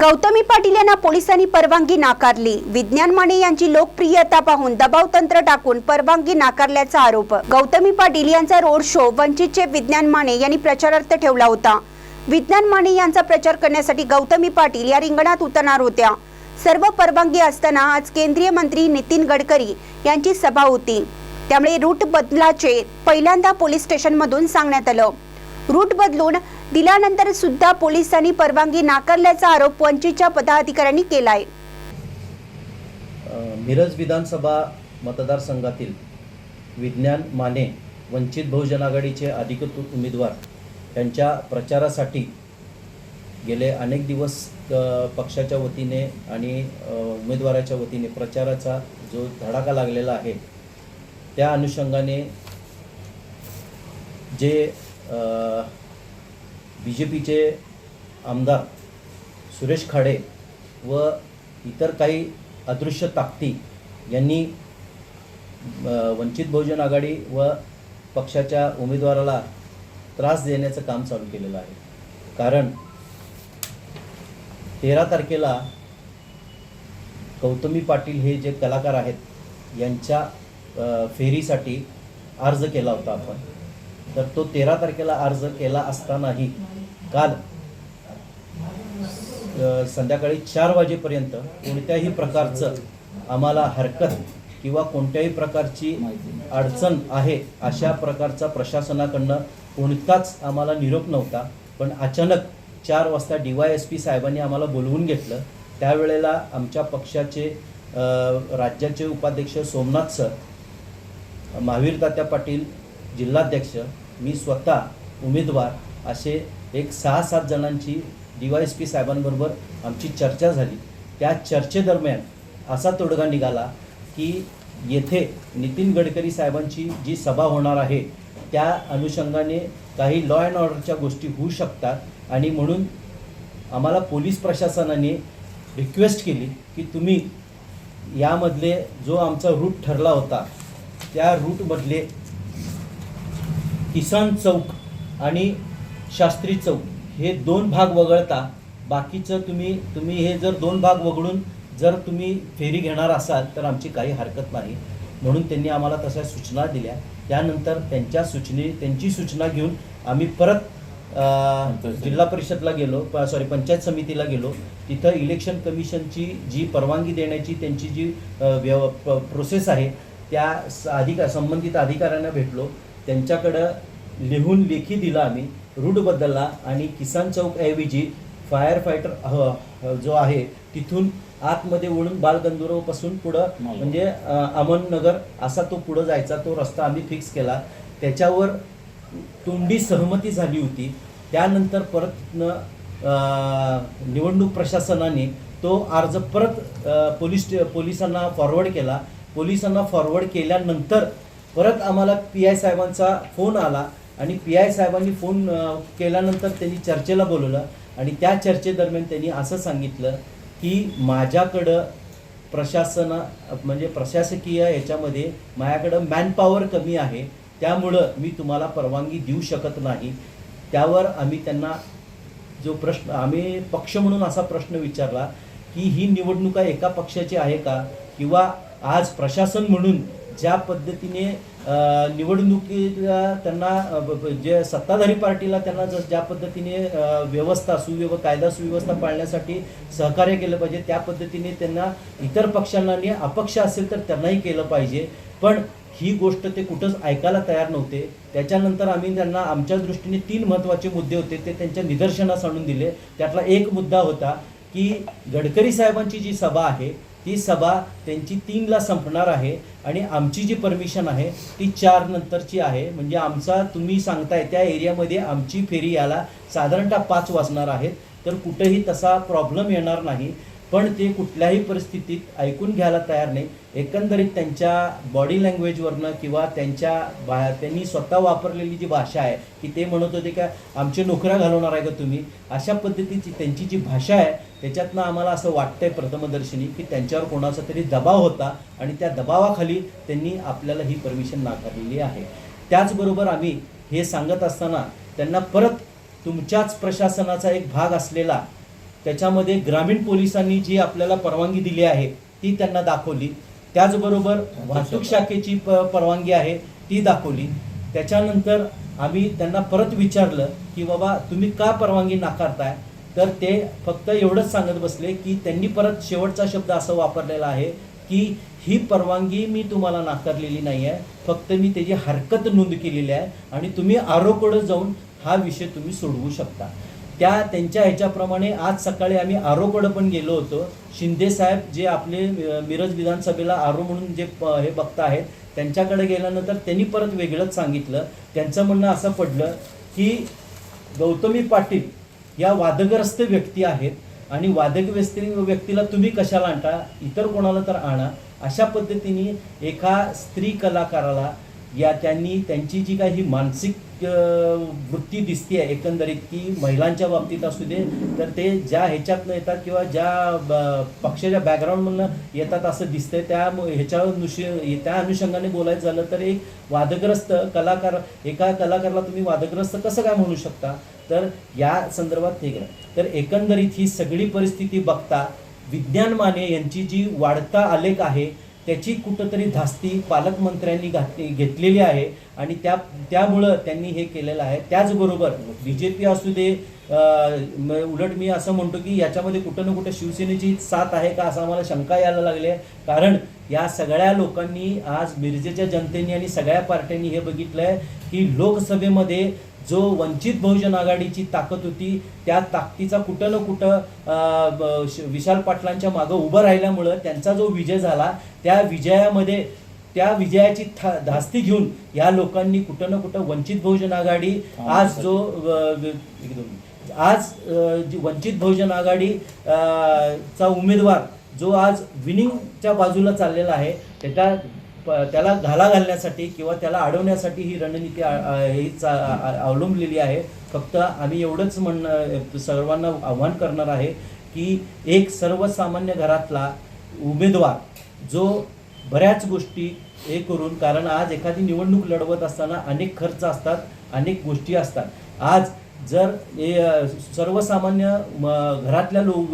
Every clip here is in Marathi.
गौतमी पाटील यांना पोलिसांनी परवानगी नाकारली. विज्ञान माने यांची लोकप्रियता पाहून दबाव तंत्र टाकून परवानगी नाकारल्याचा आरोप. गौतमी पाटील यांचा रोड शो वंचितचे विज्ञान माने यांनी प्रचारार्थ ठेवला होता. विज्ञान माने यांचा प्रचार करण्यासाठी गौतमी पाटील या रिंगणात उतरणार होत्या. सर्व परवानगी असताना आज केंद्रीय मंत्री नितीन गडकरी यांची सभा होती. त्यामुळे रूट बदलाचे पहिल्यांदा पोलीस स्टेशनमधून सांगण्यात आलं. रूट बदलून दिल्यानंतर सुद्धा पोलिसांनी परवानगी नाकारल्याचा आरोप वंचितच्या पदाधिकाऱ्यांनी केलाय. आहे मिरज विधानसभा मतदारसंघातील विज्ञान माने वंचित बहुजन आघाडीचे अधिकृत उमेदवार यांच्या प्रचारासाठी गेले अनेक दिवस पक्षाच्या वतीने आणि उमेदवाराच्या वतीने प्रचाराचा जो धडाका लागलेला आहे त्या अनुषंगाने जे बी जे पीचे आमदार सुरेश खाडे व इतर काही अदृश्य ताकती यांनी वंचित बहुजन आघाडी व पक्षाच्या उमेदवाराला त्रास देण्याचं काम चालू केलेलं आहे. कारण तेरा तारखेला गौतमी पाटील हे जे कलाकार आहेत यांच्या फेरीसाठी अर्ज केला होता आपण. तर तो तेरा तारखेला अर्ज केला असतानाही काल संध्याकाळी चार वाजेपर्यंत कोणत्याही प्रकारचं आम्हाला हरकत किंवा कोणत्याही प्रकारची अडचण आहे अशा प्रकारचा प्रशासनाकडनं कोणताच आम्हाला निरोप नव्हता. पण अचानक चार वाजता डी वाय एस पी साहेबांनी आम्हाला बोलवून घेतलं. त्यावेळेला आमच्या पक्षाचे राज्याचे उपाध्यक्ष सोमनाथ सर महावीर तात्या पाटील जिल्हाध्यक्ष मी स्वतः उमेदवार असे एक सहा सात जणांची डी वाय एस पी साहेबांबरोबर आमची चर्चा झाली. त्या चर्चेदरम्यान असा तोडगा निघाला की येथे नितीन गडकरी साहेबांची जी सभा होणार आहे त्या अनुषंगाने काही लॉ अँड ऑर्डरच्या गोष्टी होऊ शकतात आणि म्हणून आम्हाला पोलीस प्रशासनाने रिक्वेस्ट केली की तुम्ही यामधले जो आमचा रूट ठरला होता त्या रूटमधले किसान चौक आणि शास्त्री चौक हे दोन भाग वगळता बाकीचं तुम्ही तुम्ही हे जर दोन भाग वगळून जर तुम्ही फेरी घेणार असाल तर आमची काही हरकत नाही. म्हणून त्यांनी आम्हाला तशा सूचना दिल्या. त्यानंतर त्यांच्या सूचने त्यांची सूचना घेऊन आम्ही परत जिल्हा परिषदला गेलो सॉरी पंचायत समितीला गेलो. तिथं इलेक्शन कमिशनची जी परवानगी देण्याची त्यांची जी व्यव प्रोसेस आहे त्या अधिका संबंधित अधिकाऱ्यांना भेटलो. त्यांच्याकडं लिहून लेखी दिला आम्ही. रूट बदलला आणि किसान चौक ऐवजी फायर फायटर जो आहे तिथून आतमध्ये वळून बालगंधर्वपासून पुढं म्हणजे अमननगर असा तो पुढं जायचा तो रस्ता आम्ही फिक्स केला. त्याच्यावर तोंडी सहमती झाली होती. त्यानंतर परत निवडणूक प्रशासनाने तो अर्ज परत पोलीस पोलिसांना फॉरवर्ड केला. पोलिसांना फॉरवर्ड केल्यानंतर परत आम्हाला पी आय साहेबांचा फोन आला. आणि पी आय साहेबांनी फोन केल्यानंतर त्यांनी चर्चेला बोलवलं आणि त्या चर्चेदरम्यान त्यांनी असं सांगितलं की माझ्याकडं प्रशासन म्हणजे प्रशासकीय याच्यामध्ये माझ्याकडं मॅनपॉवर कमी आहे. त्यामुळं मी तुम्हाला परवानगी देऊ शकत नाही. त्यावर आम्ही त्यांना जो प्रश्न आम्ही पक्ष म्हणून असा प्रश्न विचारला की ही निवडणुका एका पक्षाची आहे का? किंवा आज प्रशासन म्हणून ज्या पद्धतीने निवडणुकीला त्यांना जे सत्ताधारी पार्टीला त्यांना जस ज्या पद्धतीने व्यवस्था सुव्यव कायदा सुव्यवस्था पाळण्यासाठी सहकार्य केलं पाहिजे त्या पद्धतीने त्यांना इतर पक्षांना अपक्ष असेल तर त्यांनाही केलं पाहिजे. पण ही गोष्ट ते कुठंच ऐकायला तयार नव्हते. त्याच्यानंतर आम्ही त्यांना आमच्या दृष्टीने तीन महत्त्वाचे मुद्दे होते ते त्यांच्या निदर्शनास आणून दिले. त्यातला एक मुद्दा होता की गडकरी साहेबांची जी सभा आहे ती सभा त्यांची तीनला संपणार आहे आणि आमची जी परमिशन आहे ती चार नंतरची आहे. म्हणजे आमचा तुम्ही सांगताय त्या एरियामध्ये आमची फेरी याला साधारणतः पाच वाजणार आहेत. तर कुठेही तसा प्रॉब्लेम येणार नाही. पण ते कुठल्याही परिस्थितीत ऐकून घ्यायला तयार नाही. एकंदरीत त्यांच्या बॉडी लँग्वेजवरनं किंवा त्यांच्या बा त्यांनी स्वतः वापरलेली जी भाषा आहे की ते म्हणत होते का आमचे नोकऱ्या घालवणार आहे का तुम्ही? अशा पद्धतीची त्यांची जी भाषा आहे त्याच्यातनं आम्हाला असं वाटतंय प्रथमदर्शनी की त्यांच्यावर कोणाचा तरी दबाव होता आणि त्या दबावाखाली त्यांनी आपल्याला ही परमिशन नाकारलेली आहे. त्याचबरोबर आम्ही हे सांगत असताना त्यांना परत तुमच्याच प्रशासनाचा एक भाग असलेला त्याच्यामध्ये ग्रामीण पोलिसांनी जी आपल्याला परवानगी दिली आहे ती त्यांना दाखवली. त्याचबरोबर वाहतूक शाखेची प परवानगी आहे ती दाखवली. त्याच्यानंतर आम्ही त्यांना परत विचारलं की बाबा तुम्ही का परवानगी नाकारताय? तर ते फक्त एवढंच सांगत बसले की त्यांनी परत शेवटचा शब्द असा वापरलेला आहे की ही परवानगी मी तुम्हाला नाकारलेली नाही आहे फक्त मी त्याची हरकत नोंद केलेली आहे आणि तुम्ही आरोकडं जाऊन हा विषय तुम्ही सोडवू शकता. त्या त्यांच्या ह्याच्याप्रमाणे आज सकाळी आम्ही आरोकडं पण गेलो होतो. शिंदे साहेब जे आपले मिरज विधानसभेला आरो म्हणून जे प- हे बघता आहेत त्यांच्याकडे गेल्यानंतर त्यांनी परत वेगळंच सांगितलं. त्यांचं म्हणणं असं पडलं की गौतमी पाटील या वादग्रस्त व्यक्ती आहेत आणि वादग्रस्त व्यक्तीला तुम्ही कशाला आणता? इतर कोणाला तर आणा. अशा पद्धतीने एका स्त्री कलाकाराला या त्यांनी त्यांची जी काही मानसिक वृत्ती दिसते एकंदरीत की महिलांच्या बाबतीत असू दे तर ते ज्या ह्याच्यातनं येतात किंवा ज्या ब- पक्षाच्या बॅकग्राऊंडमधनं येतात असं दिसतंय त्या ह्याच्या अनुषय त्या अनुषंगाने बोलायचं झालं तर एक वादग्रस्त कलाकार एका कलाकाराला तुम्ही वादग्रस्त कसं काय म्हणू शकता? तर या संदर्भात ठीक आहे. तर एकंदरीत ही सगळी परिस्थिती बघता विज्ञान माने यांची जी वाढता आलेख आहे त्याची कुठंतरी धास्ती पालकमंत्र्यांनी घातली घेतलेली आहे आणि त्या त्यामुळं त्यांनी हे केलेलं आहे. त्याचबरोबर बी जे पी असू दे म- उलट मी असं म्हणतो की याच्यामध्ये कुठं ना कुठं शिवसेनेची साथ आहे का असं आम्हाला शंका यायला लागली आहे. कारण या सगळ्या लोकांनी आज मिरजेच्या जनतेने आणि सगळ्या पार्ट्यांनी हे बघितलं आहे की लोकसभेमध्ये जो वंचित बहुजन आघाडीची ताकद होती त्या ताकदीचा कुठं ना कुठं विशाल पाटलांच्या मागं उभं राहिल्यामुळं त्यांचा जो विजय झाला त्या विजयामध्ये त्या विजयाची था- धास्ती घेऊन या लोकांनी कुठं ना कुठं वंचित बहुजन आघाडी आज जो. आज जी वंचित बहुजन आघाडी चा उमेदवार जो आज विनिंगच्या बाजूला चाललेला आहे त्याच्या त्याला घाला घालण्यासाठी किंवा त्याला अडवण्यासाठी ही रणनीती ही चा- अवलंबलेली आहे. फक्त आम्ही एवढंच म्हणणं सर्वांना आव्हान करणार आहे की एक सर्वसामान्य घरातला उमेदवार जो बऱ्याच गोष्टी हे करून कारण आज एखादी निवडणूक लढवत असताना अनेक खर्च असतात अनेक गोष्टी असतात. आज जर हे, सर्वसामान्य म, घरातल्या लो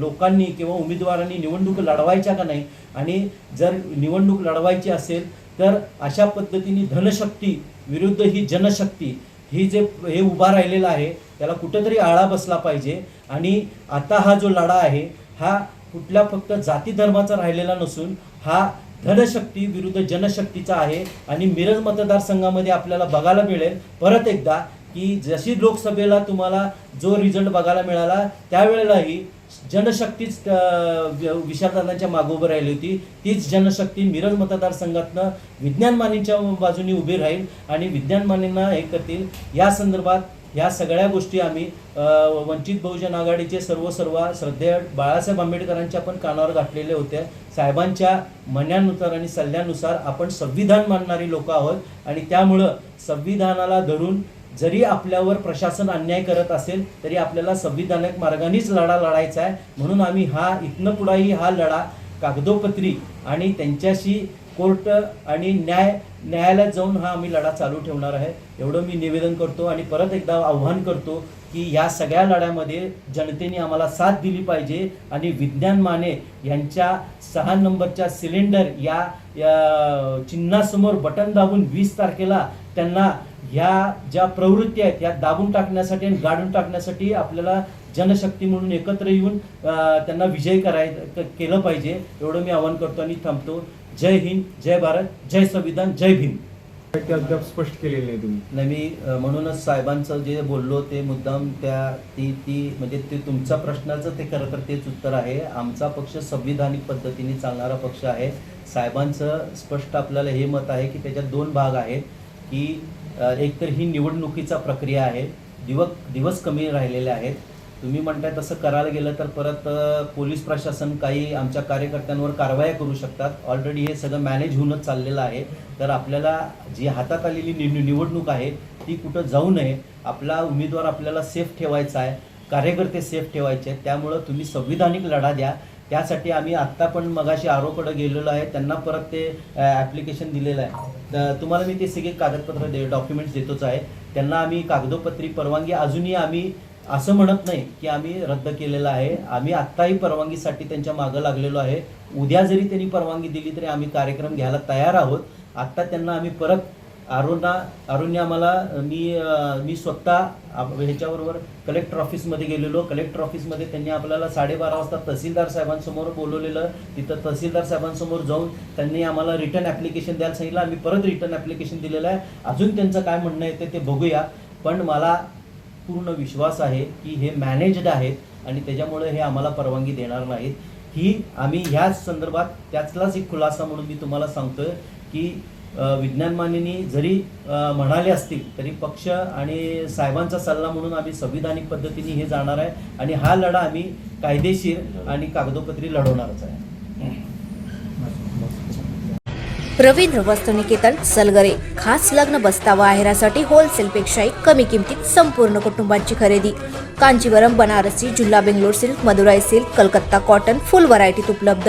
लोकांनी किंवा उमेदवारांनी निवडणूक लढवायच्या का नाही आणि जर निवडणूक लढवायची असेल तर अशा पद्धतीने धनशक्ती विरुद्ध ही जनशक्ती ही जे हे उभा राहिलेला आहे त्याला कुठंतरी आळा बसला पाहिजे. आणि आता हा जो लढा आहे हा कुठल्या फक्त जाती धर्माचा राहिलेला नसून हा धनशक्ती विरुद्ध जनशक्तीचा आहे. आणि मिरज मतदारसंघामध्ये आपल्याला बघायला मिळेल परत एकदा की जशी लोकसभेला तुम्हाला जो रिझल्ट बघायला मिळाला त्यावेळेलाही जनशक्तीच विशालदादांच्या मागोबर राहिली होती. तीच जनशक्ती मिरज मतदारसंघातनं विज्ञान मानेच्या बाजूने उभी राहील आणि विज्ञान मानेंना हे करतील. या संदर्भात या सगळ्या गोष्टी आम्ही वंचित बहुजन आघाडीचे सर्व सर्व श्रद्धेय बाळासाहेब आंबेडकरांच्या पण कानावर घातलेले होते साहेबांच्या म्हणण्यानुसार आणि सल्ल्यानुसार आपण संविधान मानणारी लोक आहोत आणि त्यामुळं संविधानाला धरून जरी आपल्यावर प्रशासन अन्याय करत असेल तरी आपल्याला संविधानक मार्गानेच लढा लढायचा आहे. म्हणून आम्ही हा इथनं पुढाही हा लढा कागदोपत्री आणि त्यांच्याशी कोर्ट आणि न्याय न्यायालयात जाऊन हा आम्ही लढा चालू ठेवणार आहे. एवढं मी निवेदन करतो आणि परत एकदा आव्हान करतो की या सगळ्या लढ्यामध्ये जनतेने आम्हाला साथ दिली पाहिजे आणि विज्ञान माने यांच्या सहा नंबरच्या सिलेंडर या या चिन्हासमोर बटन दाबून वीस तारखेला त्यांना ह्या ज्या प्रवृत्ती आहेत ह्या दाबून टाकण्यासाठी आणि गाडून टाकण्यासाठी आपल्याला जनशक्ती म्हणून एकत्र येऊन त्यांना विजय कराय केलं पाहिजे एवढं मी आवाहन करतो आणि थांबतो. जय हिंद जय भारत जय संविधान जय भीम. ते अद्याप स्पष्ट केलेले नाही तुम्ही. नाही मी म्हणूनच साहेबांचं जे बोललो ते मुद्दाम त्या ती ती म्हणजे ते तुमच्या प्रश्नाचं ते खरं तर तेच उत्तर आहे. आमचा पक्ष संविधानिक पद्धतीने चालणारा पक्ष आहे. साहेबांचं स्पष्ट आपल्याला हे मत आहे की त्याच्यात दोन भाग आहेत की एकतर एक तर ही निवडणुकीचा प्रक्रिया आहे. दिवस दिवस कमी राहिलेले आहेत. तुम्ही म्हणताय तसं करायला गेलं तर परत पोलीस प्रशासन काही आमच्या कार्यकर्त्यांवर कारवाया करू शकतात. ऑलरेडी हे सगळं मॅनेज होऊनच चाललेलं आहे. तर आपल्याला जी हातात आलेली नि- निवडणूक आहे ती कुठं जाऊ नये. आपला उमेदवार आपल्याला सेफ ठेवायचा आहे. कार्यकर्ते सेफ ठेवायचे आहेत. त्यामुळं तुम्ही संविधानिक लढा द्या. त्यासाठी आम्ही आत्ता पण मगाशी आरोकडं गेलेलो आहे. त्यांना परत ते ॲप्लिकेशन दिलेलं आहे. तर तुम्हाला मी ते सगळे कागदपत्र दे डॉक्युमेंट्स देतोच आहे. त्यांना आम्ही कागदोपत्री परवानगी अजूनही आम्ही असं म्हणत नाही की आम्ही रद्द केलेलं आहे. आम्ही आत्ताही परवानगीसाठी त्यांच्या मागं लागलेलो आहे. उद्या जरी त्यांनी परवानगी दिली तरी आम्ही कार्यक्रम घ्यायला तयार आहोत. आत्ता त्यांना आम्ही परत अरुणा अरुणने आम्हाला मी मी स्वतः ह्याच्याबरोबर कलेक्टर ऑफिसमध्ये गेलेलो. कलेक्टर ऑफिसमध्ये त्यांनी आपल्याला साडेबारा वाजता तहसीलदार साहेबांसमोर बोलवलेलं. तिथं तहसीलदार साहेबांसमोर जाऊन त्यांनी आम्हाला रिटर्न ॲप्लिकेशन द्यायला सांगितलं. आम्ही परत रिटर्न ॲप्लिकेशन दिलेलं आहे. अजून त्यांचं काय म्हणणं येते ते बघूया. पण मला पूर्ण विश्वास आहे की हे मॅनेज्ड आहेत आणि त्याच्यामुळे हे आम्हाला परवानगी देणार नाहीत. ही आम्ही ह्याच संदर्भात त्याचलाच एक खुलासा म्हणून मी तुम्हाला सांगतोय की विज्ञान मानिनी जरी म्हणाले असतील तरी पक्ष आणि साहेबांचा सल्ला म्हणून आम्ही संविधानिक पद्धतीने हे जाणार आहे आणि हा लढा आम्ही कायदेशीर आणि कागदोपत्री लढवणारच आहे. रवींद्र वस्त्रनिकेतन सलगरे खास लग्न बस्तावा आहेरासाठी होलसेलपेक्षाही कमी किमतीत संपूर्ण कुटुंबांची खरेदी. कांजीवरम बनारसी जिल्हा Bangalore silk Madurai silk Calcutta cotton full व्हरायटीत उपलब्ध.